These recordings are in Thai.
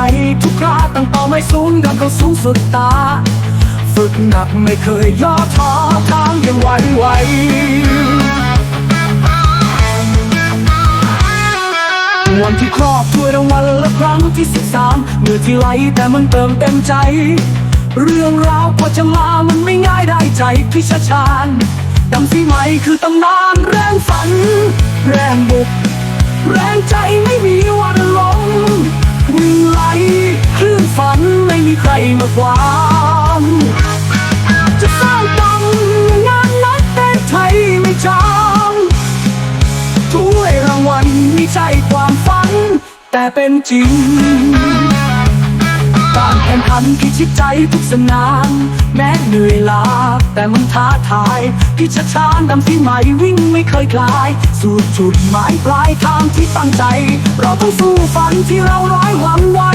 ใจทุกคราตั้งเป้าไม่สูงดังเขาสูงสุดตา ฝึกหนักไม่เคยย่อท้อทางยังไหวไหววันที่ครอบถ้วยรางวัลและครั้งที่สิบสามเมื่อที่ไหลแต่มันเติมเต็มใจ เรื่องราวกว่าจะมามันไม่ง่ายได้ใจพิชชาญดำสีไหมคือตำนานแรงฝัน แรงบุก แรงใจไม่มีวันลง คลื่นฝันไม่มีใครมาขวางจะสร้างตำงานนักเต้นไทยไม่จางถ้วยรางวัลไม่ใช่ความฝัน แต่เป็นจริงการแข่งขันพิชิตใจทุกสนามแม้เหนื่อยล้าแต่มันท้าทายพิชชานดำที่ใหม่วิ่งไม่เคยคลาย สู่จุดหมายปลายทางที่ตั้งใจ เราต้องสู้ฝันที่เราร้อยหวังไว้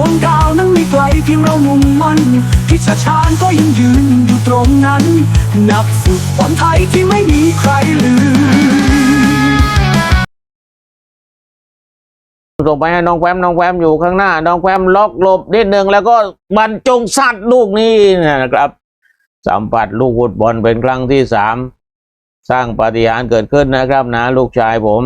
วงดาวนั้นไม่ไกลเพียงเรามุ่งมั่นพิชชานก็ยังยืนอยู่ตรงนั้น นักฟุตบอลไทยที่ไม่มีใครลืมส่งไปให้น้องแฟมน้องแฟมอยู่ข้างหน้า น้องแฟมล็อกหลบนิดหนึ่งแล้วก็บรรจงสัตว์ลูกนี้นะครับสัมผัสลูกฟุตบอลเป็นครั้งที่สามสร้างปาฏิหาริย์เกิดขึ้นนะครับนะ ลูกชายผม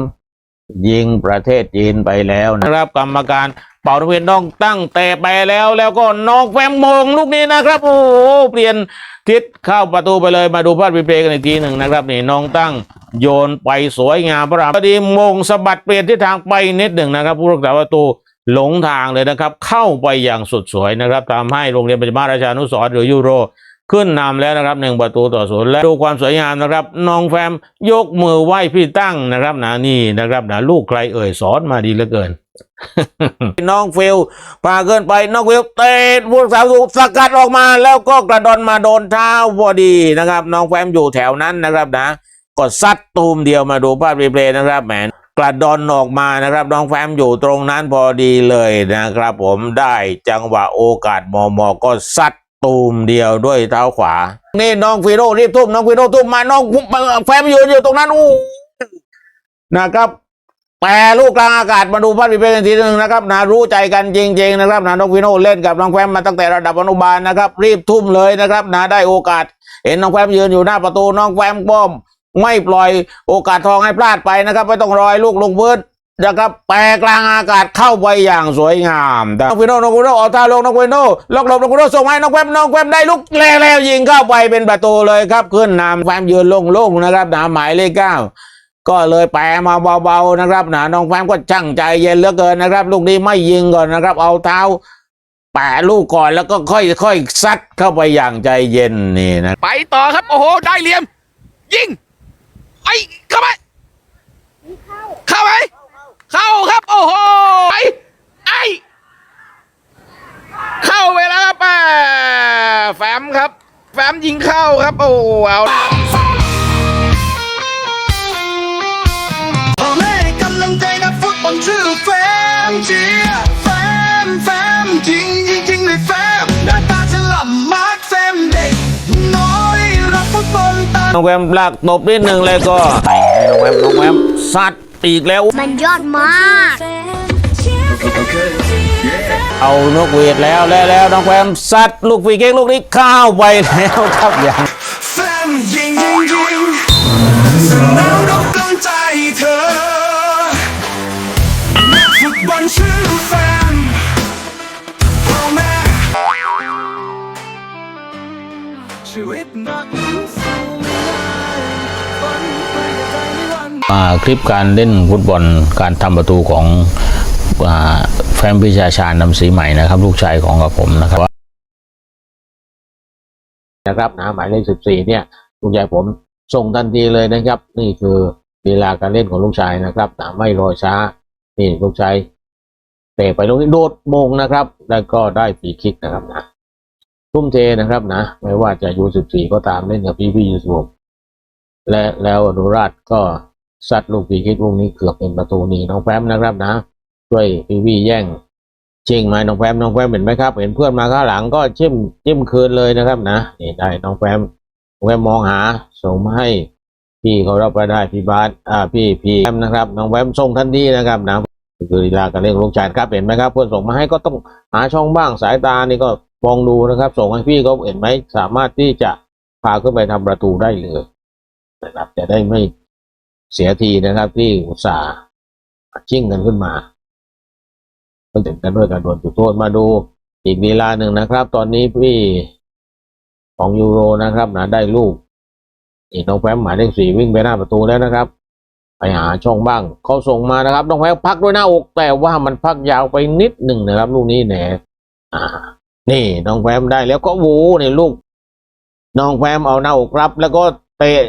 ยิงประเทศจีนไปแล้วนะครับกรรมการ เป่าทะเบียนต้องตั้งแต่ไปแล้วแล้วก็น้องแฟมมงลูกนี้นะครับ โอ้โหเปลี่ยนทิศเข้าประตูไปเลยมาดูภาพรีเพลย์กันอีกทีหนึ่งนะครับนี่น้องตั้งโยนไปสวยงามพระรามพอดีมงสะบัดเปลี่ยนทิศทางไปนิดหนึ่งนะครับ ผู้รักษาประตูหลงทางเลยนะครับ เข้าไปอย่างสุดสวยนะครับทำให้โรงเรียนปัจจุบันราชานุสรหรือยูโร ขึ้นนำแล้วนะครับหนึ่งประตูต่อศูนย์และดูความสวยงามนะครับน้องแฟมยกมือไหว้พี่ตั้งนะครับนะนี่นะครับนะลูกใครเอ่ยสอนมาดีเหลือเกิน น้องฟิลพาเกินไปน้องฟิลเตะผู้รักษาประตูสกัดออกมา แล้วก็กระดอนมาโดนเท้าพอดีนะครับ น้องแฟมอยู่แถวนั้นนะครับนะก็ซัดตูมเดียวมาดูภาพรีเพลย์นะครับแหมกระดอนออกมานะครับน้องแฟมอยู่ตรงนั้นพอดีเลยนะครับ ผมได้จังหวะโอกาสมอมอก็ซัด ตูมเดียวด้วยเท้าขวา นี่น้องฟิโรรีบทุ่มน้องฟิโรทุ่มมาน้องแฟมยืนอยู่ตรงนั้นอู้นะครับแปรลูกกลางอากาศมาดูภาพรีเพลย์กันทีหนึงนะครับนะรู้ใจกันจริง ๆ นะครับนะน้องฟิโนเล่นกับน้องแฟมมาตั้งแต่ระดับอนุบาลนะครับ รีบทุ่มเลยนะครับนะได้โอกาส เห็นน้องแฟมยืนอยู่หน้าประตูน้องแฟมก็ไม่ปล่อยโอกาสทองให้พลาดไปนะครับ ไม่ต้องรอยลูกลงพื้น นะครับแปรกลางอากาศเข้าไปอย่างสวยงามน้องฟิโนน้องฟิโนเอาท่าลงน้องฟิโนล็อกหลบน้องฟิโนส่งให้น้องแฟมน้องแฟมได้ลูกแล้วแล้วยิงเข้าไปเป็นประตูเลยครับขึ้นนำแฟมยืนโล่งนะครับนะหมายเลขเก้าก็เลยแปรมาเบาๆนะครับนะน้องแฟมก็ช่างใจเย็นเหลือเกินนะครับ ลูกนี้ไม่ยิงก่อนนะครับ เอาเท้าแปะลูกก่อนแล้วก็ค่อยๆซัดเข้าไปอย่างใจเย็นนี่นะ ไปต่อครับ โอ้โห ได้เหลี่ยม ยิงไอเข้าไปเข้าไหมเข้าครับ โอ้โหไอ้ไอ้เข้าไปแล้วครับแม่แฟมครับ แฟมยิงเข้า ครับ โอ้โหเอาพ่อแม่กำลังใจนักฟุตบอลชื่อแฟมเชียร์แฟมแฟมจริงจริงจริงเลยแฟมหน้าตาฉลาดมากแฟมเด็กน้อยรักฟุตบอลตาน้องแวมลากตบนิดหนึ่งเลยก็ให้น้องแวมน้องแวมซัดอีกแล้ว มันยอดมาก เอานกหวีดแล้วแล้วแล้วน้องแวมซัดลูกฟรีเก๊กลูกนี้เข้าไปแล้วครับอย่างแฟมยิงยิงยิงสนามรบกลังใจเธอนักฟุตบอลชื่อแฟมพ่อแม่ชีวิตนักสู้ไม่ได้ฝันไปใจไม่วันคลิปการเล่นฟุตบอลการทำประตูของ แฟมพิชาชาญนำสีใหม่นะครับ ลูกชายของกับผมนะครับนะครับนะหมายเลขสิบสี่เนี่ยลูกชายผมส่งทันทีเลยนะครับ นี่คือเวลาการเล่นของลูกชายนะครับนะไม่รอช้า นี่ลูกชายเตะไปลูกนี้โดดมงนะครับ แล้วก็ได้ฟรีคิกนะครับนะทุ่มเทนะครับนะ ไม่ว่าจะยูสิบสี่ก็ตามเล่นกับพี่พี่ยูสุและแล้วอนุราชก็ซัดลูกฟรีคิกลูกนี้เกือบเป็นประตูนีน้องแฟมนะครับนะ ช่วยพีวีแย่งชิงไหมน้องแฟมน้องแฟมเห็นไหมครับ เห็นเพื่อนมาข้างหลังก็จิ้มจิ้มคืนเลยนะครับนะนี่ได้น้องแฟมน้องแฟมมองหาส่งมาให้พี่เขารับไปได้พี่บาสอ่าพี่พีแฟมนะครับน้องแฟมส่งทันทีนะครับนะคือลีลาการเล่นของลูกชายครับเห็นไหมครับ เพื่อนส่งมาให้ก็ต้องหาช่องบ้างสายตานี่ก็มองดูนะครับ ส่งให้พี่ก็เห็นไหมสามารถที่จะพาขึ้นไปทำประตูได้เลยนะครับจะได้ไม่เสียทีนะครับที่อุตส่าห์ชิ่งกันขึ้นมา ก็ถึงกันด้วยการโดนจุดโทษมาดูอีกลีลาหนึ่งนะครับ ตอนนี้พี่ของยูโรนะครับนะได้ลูกนี่น้องแฟมหมายเลขสี่วิ่งไปหน้าประตูแล้วนะครับ ไปหาช่องบ้างเขาส่งมานะครับน้องแฟมพักด้วยหน้าอกแต่ว่ามันพักยาวไปนิดหนึ่งนะครับ ลูกนี้แหนอ่า นี่น้องแฟมได้แล้วก็โวูนี่ลูกน้องแฟมเอาหน้าอกรับ แล้วก็เตะ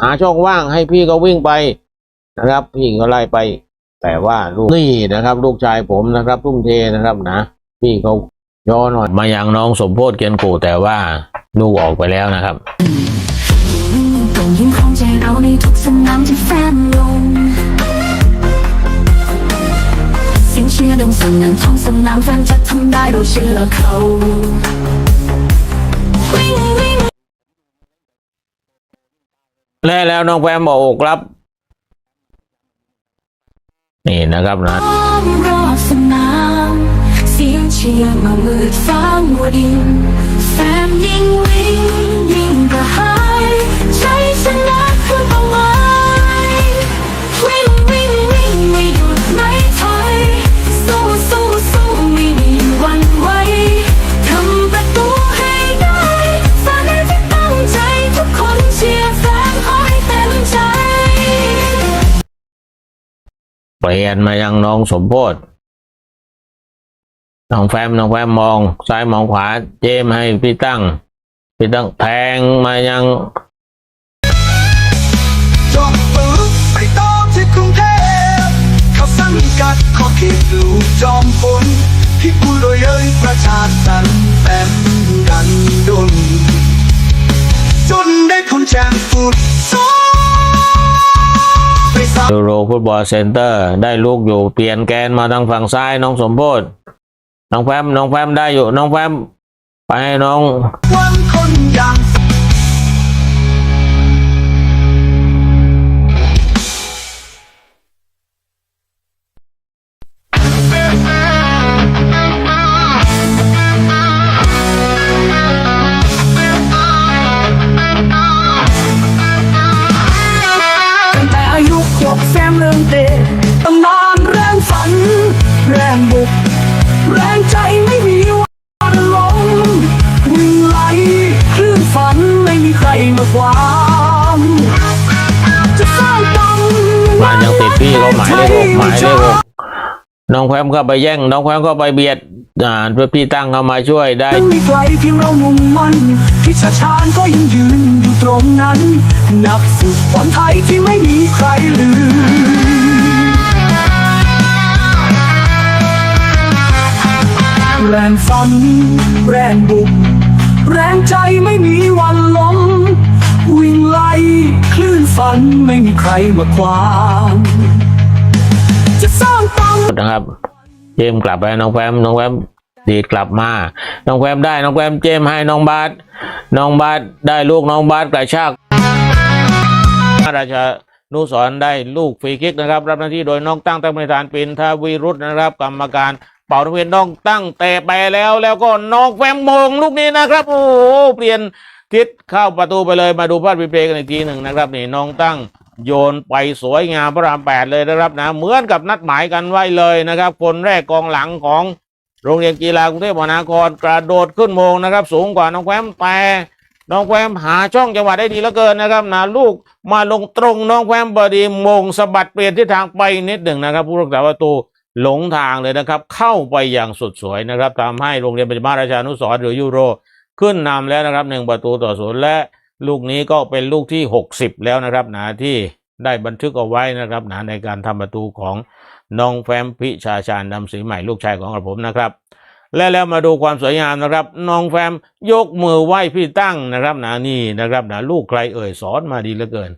หาช่องว่างให้พี่ก็วิ่งไปนะครับ พี่ก็ไล่ไป แต่ว่าลูกนี่นะครับ ลูกชายผมนะครับทุ่มเทนะครับนะพี่เขาย่อหน่อยมาอย่างน้องสมโพธเกียนกูแต่ว่าลูกออกไปแล้วนะครับต้องยิ้มของใจเราในทุกสนามที่แฟนลงเสียงเชียร์ดังสนั่นท้องสนามแฟนจะทำได้เราเชื่อเขาวิ่งวิ่งและแล้วน้องแฟมบอกอกรับ นี่นะครับนะรอบสนามเสียงเชียร์มามืดฟ้ามัวดินแฟนยิงวิ่งยิง เปลี่ยนมายังน้องสมโพธน้องแฟมน้องแฟมมอง ซ้ายมองขวา เจมให้พี่ตั้ง พี่ตั้งแทงมายังจอมปืนไปต้อมที่กรุงเทพเขาสังกัดขอคิดดูจอมพลที่กูโดยเอ้ยประชาสันแปมกันดนจนได้คนแชมป์ฟุตซอล ยูโรฟุตบอลเซ็นเตอร์ ได้ลูกอยู่เปลี่ยนแกนมาทางฝั่งซ้ายน้องสมโพธน้องแฟมน้องแฟมได้อยู่น้องแฟมไปให้น้องวันคนอย่างตั้ง มีใครมาขวางจะสร้างตำมายังติดพี่เขาหมายเลขหกหมายเลขหกน้องแฟมก็ไปแย่ง น้องแฟมก็ไปเบียดอ่าเพื่อพี่ตั้งเข้ามาช่วยได้ไม่มีใครเพียงเรามุ่งมั่นพิชาชาญก็ยังยืนอยู่ตรงนั้น นักฟุตบอลไทยที่ไม่มีใครลืมแรงฝัน แรงบุก แรงใจไม่มีวันล้ม วิ่งไล่คลื่นฝันไม่มีใครมาขวางจะสร้างตั้งนะครับเจมกลับไปน้องแฟมน้องแฟมดีดกลับมา น้องแฟมได้น้องแฟมเจมให้น้องบาสน้องบาสได้ลูกน้องบาสกระชากราชานุสรณ์ได้ลูกฟรีคิกนะครับ รับหน้าที่โดยน้องตั้งตั้งบริฐานปินทวีรุธนะครับ กรรมการเป่าทเวียนน้องตั้งเตะไปแล้ว แล้วก็น้องแฟมมงลูกนี้นะครับ โอ้เปลี่ยน ทิศเข้าประตูไปเลยมาดูภาพรีเพลย์กันอีกทีหนึ่งนะครับนี่น้องตั้งโยนไปสวยงามพระรามแปดเลยนะครับนะเหมือนกับนัดหมายกันไว้เลยนะครับ คนแรกกองหลังของโรงเรียนกีฬากรุงเทพมหานครกระโดดขึ้นโมงนะครับ สูงกว่าน้องแควมแต่น้องแควมหาช่องจังหวะได้ดีเหลือเกินนะครับนะลูกมาลงตรงน้องแควมบดีมงสะบัดเปลี่ยนทิศทางไปนิดหนึ่งนะครับ ผู้รักษาประตูหลงทางเลยนะครับ เข้าไปอย่างสุดสวยนะครับทำให้โรงเรียนปัจจุบันราชานุสรหรือยูโร ขึ้นนำแล้วนะครับหนึ่งประตูต่อศูนย์และลูกนี้ก็เป็นลูกที่หกสิบแล้วนะครับนะที่ได้บันทึกเอาไว้นะครับนะในการทำประตูของน้องแฟมพิชาชาญนำสีใหม่ลูกชายของกระผมนะครับ และแล้วมาดูความสวยงามนะครับ น้องแฟมยกมือไหว้พี่ตั้งนะครับนะนี่นะครับนะลูกใครเอ่ยสอนมาดีเหลือเกิน